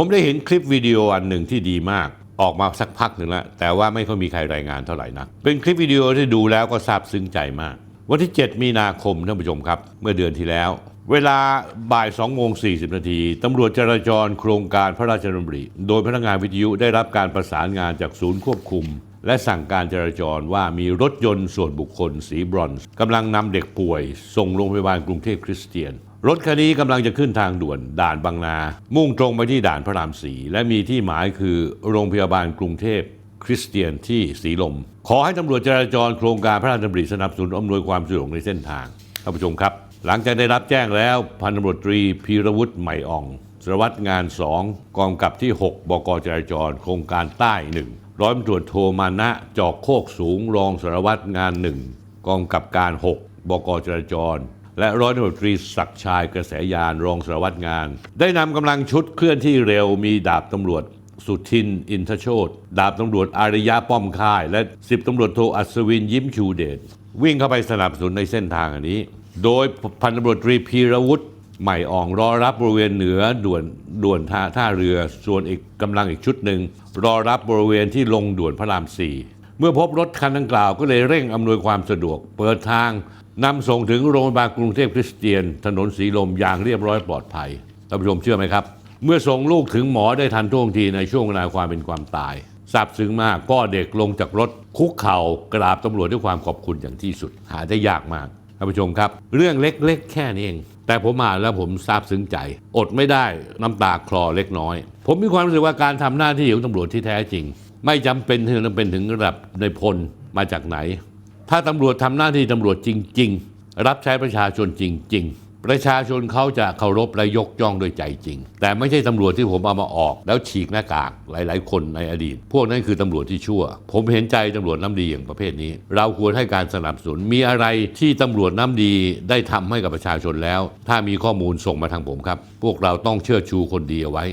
ผมได้เห็นคลิปวิดีโออันหนึ่งที่ดีมากออกมาสักพักหนึ่งแล้ว แต่ว่าไม่ค่อยมีใครรายงานเท่าไหร่นักเป็นคลิปวิดีโอที่ดูแล้วก็ซาบซึ้งใจมาก วันที่ 7 มีนาคมท่านผู้ชมครับ เมื่อเดือนที่แล้ว เวลาบ่าย2โมง40 นาทีตำรวจจราจรโครงการพระราชดำริโดยพนักงานวิทยุได้รับการประสานงานจากศูนย์ควบคุม และสั่งการจราจรว่ามีรถยนต์ส่วนบุคคลสีบรอนซ์กำลังนำเด็กป่วย ส่งโรงพยาบาลกรุงเทพคริสเตียน รถคันนี้กำลังจะขึ้นทางด่วนด่านบางนา มุ่งตรงไปที่ด่านพระรามสีและมีที่หมายคือโรงพยาบาลกรุงเทพคริสเตียนที่สีลม ขอให้ตำรวจจราจรโครงการพระราชดำริสนับสนุนอำนวยความสะดวกในเส้นทางท่านผู้ชมครับ หลังจากได้รับแจ้งแล้วพันตำรวจตรีพีรวุฒิใหม่อ่องสารวัตรงาน 2 กองกับที่ 6 บกจราจร โครงการใต้ 1 ร้อยตำรวจโทมานะจอกโคกสูงรองสารวัตรงาน 1 กองกับการ 6 บกจราจร และร้อยตำรวจตรีศักชายกระแสยานรองสารวัตรงาน ได้นำกำลังชุดเคลื่อนที่เร็วมีดาบตำรวจสุทิน อินทโชตดาบตำรวจอาริยะป้อมค่าย และสิบตำรวจโทอัศวินยิ้มชูเดชวิ่งเข้าไปสนับสนุนในเส้นทางอันนี้ โดยพันตำรวจตรีพีรวุฒิใหม่อ่องรอรับบริเวณเหนือด่วนด่วนท่าท่าเรือ ส่วนอีกกำลังอีกชุดหนึ่งรอรับบริเวณที่ลงด่วนพระรามสี่ เมื่อพบรถคันดังกล่าวก็เลยเร่งอำนวยความสะดวก เปิดทางนำส่งถึงโรงพยาบาลกรุงเทพคริสเตียน ถนนสีลมอย่างเรียบร้อยปลอดภัยท่านผู้ชมเชื่อไหมครับ เมื่อส่งลูกถึงหมอได้ทันท่วงทีในช่วงเวลาความเป็นความตายซาบซึ้งมากพ่อเด็กลงจากรถคุกเข่ากราบตำรวจด้วยความขอบคุณอย่างที่สุด หาได้ยากมากท่านผู้ชมครับ เรื่องเล็กๆ แค่นี้เอง แต่ผมอ่านแล้วผมซาบซึ้งใจ อดไม่ได้น้ำตาคลอเล็กน้อย ผมมีความรู้สึกว่าการทำหน้าที่ของตำรวจที่แท้จริง ไม่จำเป็นที่จะเป็นถึงระดับในพลมาจากไหน ถ้าตำรวจทำหน้าที่ตำรวจจริง ๆ รับใช้ประชาชนจริง ๆประชาชนเขาจะเคารพและยกย่องด้วยใจจริง แต่ไม่ใช่ตำรวจที่ผมเอามาออก แล้วฉีกหน้ากากหลาย ๆ คนในอดีต พวกนั้นคือตำรวจที่ชั่ว ผมเห็นใจตำรวจน้ำดีอย่างประเภทนี้ เราควรให้การสนับสนุนมีอะไรที่ตำรวจน้ำดีได้ทำให้กับประชาชนแล้ว ถ้ามีข้อมูลส่งมาทางผมครับ พวกเราต้องเชิดชูคนดีเอาไว้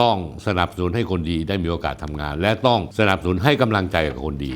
ต้องสนับสนุนให้คนดีได้มีโอกาสทำงาน และต้องสนับสนุนให้กำลังใจกับคนดี